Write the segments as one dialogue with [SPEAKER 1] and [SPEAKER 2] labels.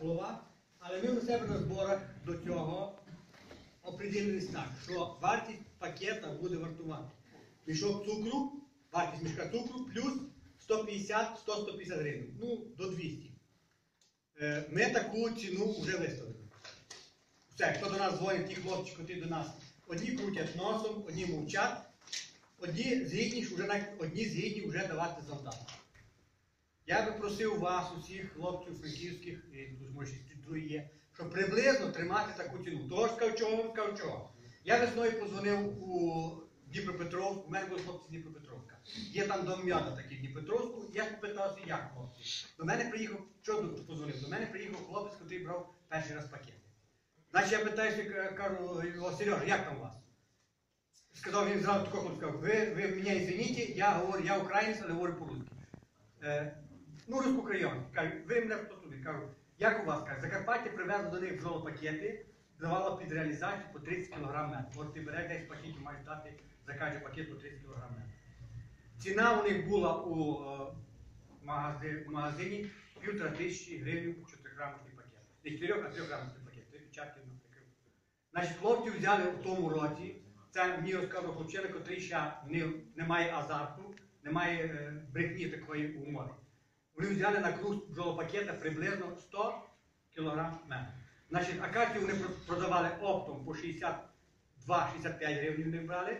[SPEAKER 1] слова, але ми у себе на зборах до цього оприділились так, що вартість пакета буде вартувати. Мішок цукру, вартість мішка цукру плюс 150-150 гривень. Ну, до 200. Е, ми таку ціну вже виставили. Все, хто до нас дзвонить, ті хлопці, коти до нас. Одні крутять носом, одні мовчать, одні згідні вже одні згідні вже давати завдання. Я би просив вас, усіх хлопців франківських, другі є, щоб приблизно тримати таку ціну. Того ж сказав чого. Я весною позвонив у Дніпропетровську, у мене були хлопці Дніпропетровська. Є там дом'ята такий Дніпропетровську, я попитався, як хлопці. До мене приїхав, що до- позвонив? До мене приїхав хлопець, який брав перший раз пакет. Значить, я питаюся, к- кажу, Сережа, як там у вас? Сказав він зразу такого сказав, ви, ви мене извините, я говорю, я українець, але говорю по-русски. Ну, русько-український. Кажу, ви мене туди? Кажу, як у вас? Кажу, Закарпаття привезли до них бджолопакети, давало під реалізацію по 30 кг меду. От ти береш 10 пакетів, маєш дати за кожен пакет по 30 кг меду. Ціна у них була у е, магази- в магазині півтора тисячі гривень 4 грамовий пакет. Не 4, а 3 грамовий пакет. Три печатки на таке. Значить, хлопці взяли в тому році, це мені розказував хлопчина, котрий ще не, не має азарту, немає е, брехні такої умови. Вони взяли на круг бджолопакета приблизно 100 кг меду. Значить, акацію вони продавали оптом по 62-65 гривень вони брали.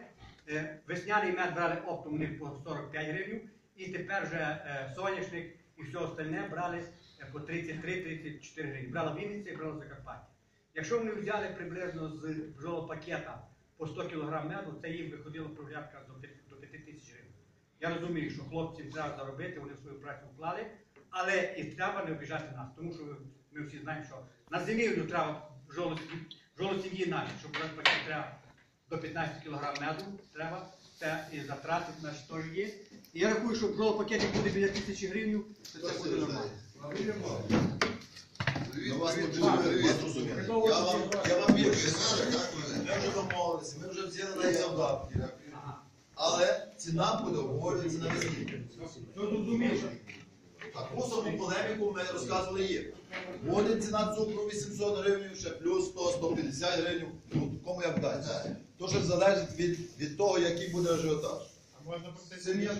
[SPEAKER 1] Е, Весняний мед брали оптом у них по 45 гривень. І тепер вже е, соняшник і все остальне брали е, по 33-34 гривні. Брала Вінниця і брала Закарпаття. Якщо вони взяли приблизно з бджолопакета по 100 кг меду, це їм виходило порядка до 5 до 5 тисяч гривень. Я розумію, що хлопцям треба заробити, вони свою працю вклали, але і треба не обіжати нас, тому що ми всі знаємо, що на зимівлю треба жолосім'ї наші, щоб брати пакет треба до 15 кг меду, треба, це і затрати наші теж є. І я рахую, що бджолопакет буде біля тисячі гривень, то це буде нормально.
[SPEAKER 2] Вас я вам більше скажу, ми вже домовилися, ми вже взяли на завдатки. Але ціна буде обговорюватися на весні.
[SPEAKER 1] Що зрозуміло?
[SPEAKER 2] Таку саму полеміку ми розказували є. Буде ціна цукру 800 гривень, ще плюс 100-150 гривень. Ну, кому як дасть. То що залежить від, від того, який буде ажіотаж.
[SPEAKER 3] А можна
[SPEAKER 2] Це не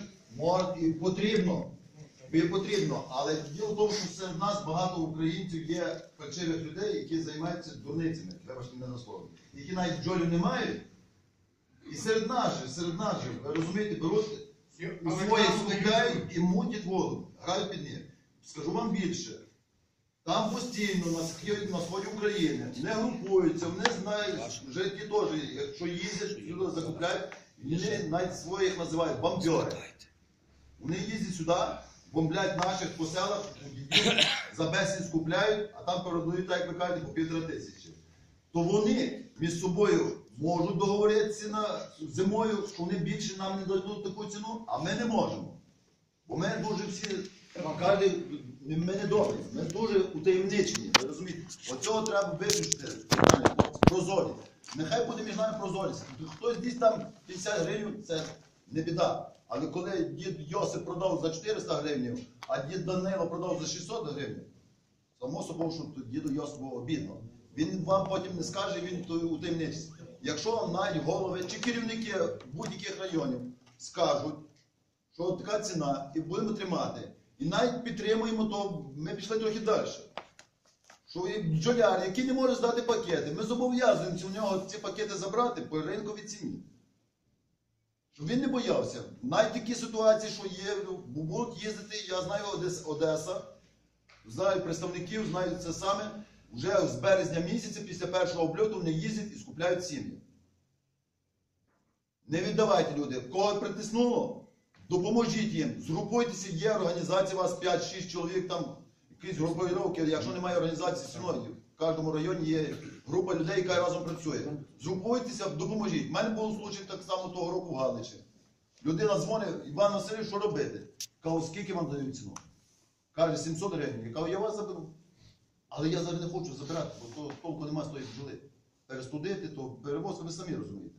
[SPEAKER 2] і потрібно. І потрібно. Але діло в тому, що серед нас багато українців є фальшивих людей, які займаються дурницями, вибачте мене на слово, які навіть бджолів не мають. І серед наших, серед наших, ви розумієте, беруть у своїх скупляють і мутять воду, грають під них. Скажу вам більше. Там постійно на схід, на сході України не групуються, вони знають, вже ті теж, якщо їздять, сюди закупляють, вони навіть своїх називають бомбьори. Вони їздять сюди, бомблять наших по селах, за безцінь скупляють, а там передають, так як ви кажете, по півтора тисячі. То вони між собою можуть договоритися зимою, що вони більше нам не дадуть таку ціну, а ми не можемо. Бо ми дуже всі кажуть, ми не добрі, ми дуже утаємничені. Ви розумієте? Оцього треба виключити питання, прозорі. Нехай буде між нами прозорість. Хтось десь там 50 гривень, це не біда. Але коли дід Йосип продав за 400 гривень, а дід Данило продав за 600 гривень, само собою, що діду Йосипу обідно. Він вам потім не скаже, він то утаємничиться. Якщо вам навіть голови чи керівники будь-яких районів скажуть, що така ціна, і будемо тримати, і навіть підтримуємо, то ми пішли трохи далі. Що і бджоляр, який не може здати пакети, ми зобов'язуємося у нього ці пакети забрати по ринковій ціні. Щоб він не боявся. Навіть такі ситуації, що є, будуть їздити, я знаю Одеса, знаю представників, знаю це саме. Вже з березня місяця, після першого обльоту, вони їздять і скупляють сім'ї. Не віддавайте люди. Кого притиснуло, допоможіть їм. Згрупуйтеся, є організація, у вас 5-6 чоловік, там якісь групировки, якщо немає організації, все в кожному районі є група людей, яка разом працює. Згрупуйтеся, допоможіть. У мене був случай так само того року в Галичі. Людина дзвонить, Іван Васильович, що робити? Кажу, скільки вам дають ціну? Каже, 700 гривень. Я кажу, я вас заберу. Але я зараз не хочу забирати, бо то толку немає з тої бджоли. Перестудити, то перевозка, ви самі розумієте.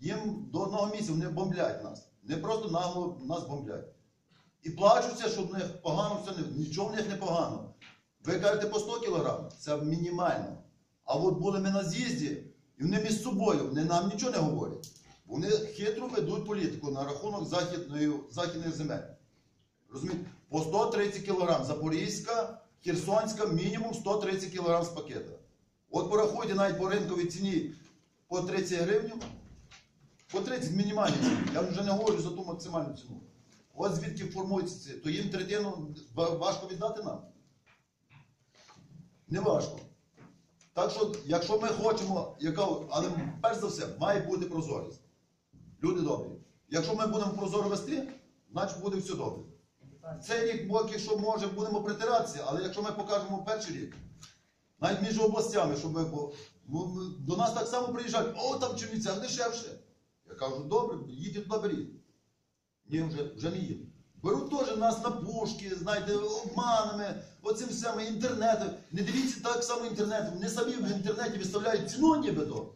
[SPEAKER 2] Їм до одного місця вони бомблять нас. Не просто нагло нас бомблять. І плачуться, що в них погано все не нічого в них не погано. Ви кажете по 100 кг, це мінімально. А от були ми на з'їзді, І вони між собою, вони нам нічого не говорять. Вони хитро ведуть політику на рахунок західної, західних земель. Розумієте? По 130 кг Запорізька, Херсонська, мінімум 130 кг з пакета. От порахуйте навіть по ринковій ціні по 30 гривень, по 30 мінімальній ціні. Я вже не говорю за ту максимальну ціну. От звідки формується це, то їм третину важко віддати нам. Не важко. Так що, якщо ми хочемо, яка, але перш за все, має бути прозорість. Люди добрі. Якщо ми будемо прозоро вести, значить буде все добре. Цей рік, поки що може, будемо притиратися, але якщо ми покажемо перший рік, навіть між областями, щоб ми, бо до нас так само приїжджають, о, там в дешевше. Я кажу, добре, їдьте туди беріть. Ні, вже, вже не їду. Беруть теж нас на пушки, знаєте, обманами, оцим всім інтернетом. Не дивіться так само інтернетом. Вони самі в інтернеті виставляють ціну нібито.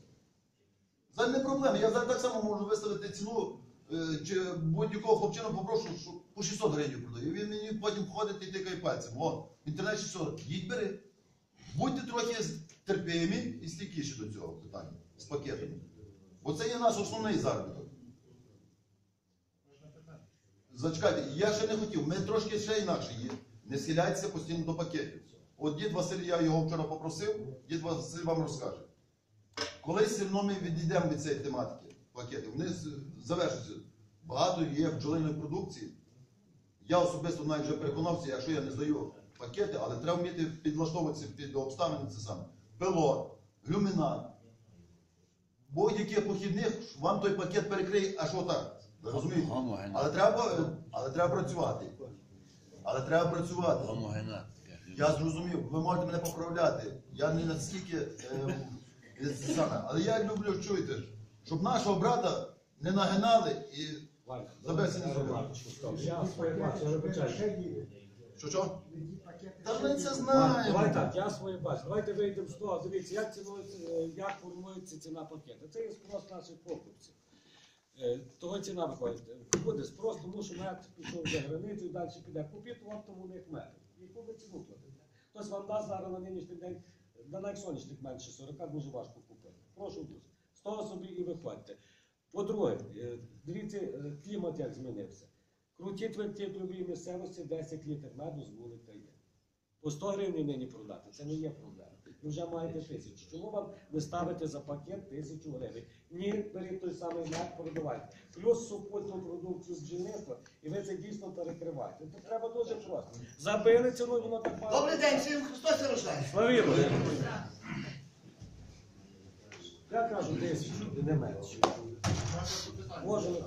[SPEAKER 2] Це не проблема. Я зараз так само можу виставити ціну, е, чи будь-якого хлопчина попрошу, що по 600 гривень продаю. Він мені потім ходить і тикає пальцем. О, в інтернеті 600. Їдь бери. Будьте трохи терпимі і стійкіші до цього питання з пакетами. Бо це є наш основний заробіток. Зачекайте, я ще не хотів, ми трошки ще інакше є. Не схиляйтеся постійно до пакетів. От дід Василь, я його вчора попросив, дід Василь вам розкаже. Колись все одно ми відійдемо від цієї тематики пакетів. Вони з- завершаться. Багато є бджолиної продукції. Я особисто навіть вже переконався, якщо я не здаю пакети, але треба вміти підлаштовуватися під обставини це саме. Пилот, люмінат. Будь-яких похідних вам той пакет перекриє аж отак. Ви розумієте? Але треба, але треба працювати. Але треба працювати. Я зрозумів, ви можете мене поправляти. Я не настільки е, саме. Але я люблю чуєте, щоб нашого брата не нагинали і за безцінь зробили.
[SPEAKER 4] Я своє бачу, я вибачаю.
[SPEAKER 2] Що що? Та ми це знаємо.
[SPEAKER 4] Давай так, я своє бачу. Давайте вийдемо з того. Дивіться, як цінується, як формується ціна пакета. Це є спрос наших покупців. Е, Того ціна виходить. Буде спрос, тому що мед пішов за границю і далі піде. Купіть оптом у них мед. Яку ви ціну платите? Хтось вам дасть зараз на нинішній день, на навіть сонячних менше 40 дуже важко купити. Прошу дуже. З того собі і виходьте. По-друге, е, дивіться, е, клімат як змінився. Круті тверді в любій місцевості 10 літрів меду з вулика є. По 100 гривень нині продати. Це не є проблема. Ви вже маєте тисячу. Чому вам не ставите за пакет тисячу гривень? Ні, беріть той самий мед, продавайте. Плюс супутну продукцію з бджільництва, і ви це дійсно перекриваєте. Це треба дуже просто. Забили ціну, воно так має.
[SPEAKER 5] Добрий день, всім Христос рождає.
[SPEAKER 4] Славімо! Я кажу і не менше. Може не.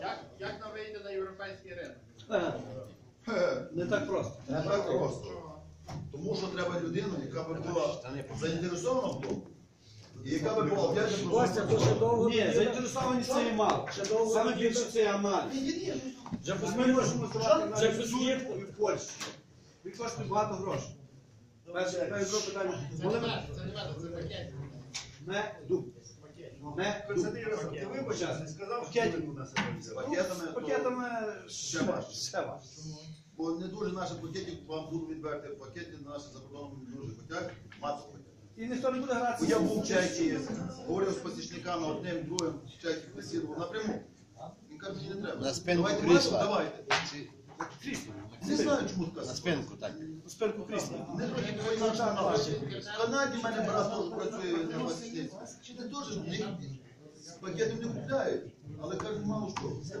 [SPEAKER 6] Як, як нам вийти на європейський ринок?
[SPEAKER 2] Не так просто. Не так просто. Тому що треба людину, яка би була заінтересована в тому, і яка би була же
[SPEAKER 4] Костя, то ще довго
[SPEAKER 7] Ні,
[SPEAKER 4] не
[SPEAKER 7] заінтересованість це є мало.
[SPEAKER 4] Ще довго
[SPEAKER 7] Саме більше це Амаль.
[SPEAKER 4] Вже
[SPEAKER 7] Ми можемо здавати навіть в Польщі. Він коштує багато грошей. Перше перше питання.
[SPEAKER 6] Це не мед, це не мед, це пакет.
[SPEAKER 7] меду. Меду.
[SPEAKER 8] Ти вибачся, не сказав, що у нас це
[SPEAKER 2] З пакетами,
[SPEAKER 7] пакетами
[SPEAKER 2] ще важче.
[SPEAKER 7] Ще важче.
[SPEAKER 2] Бо не дуже наші пакети, вам буду відверти, пакети наші за кордоном не дуже хотять мати пакет.
[SPEAKER 7] І ніхто не буде гратися.
[SPEAKER 2] Я був в Чехії, говорив з посічниками одним, другим, з Чехії бесідував напряму. Він каже, мені не треба.
[SPEAKER 3] На спинку
[SPEAKER 2] Давайте
[SPEAKER 3] крісла.
[SPEAKER 2] давайте. Не знаю, чому
[SPEAKER 3] На спинку, так.
[SPEAKER 7] На спинку крісла.
[SPEAKER 2] Не трохи по-інакше належить. В Канаді в мене брат теж працює на посічниці. Чи не теж? пакети не купляють, але кажуть, мало що.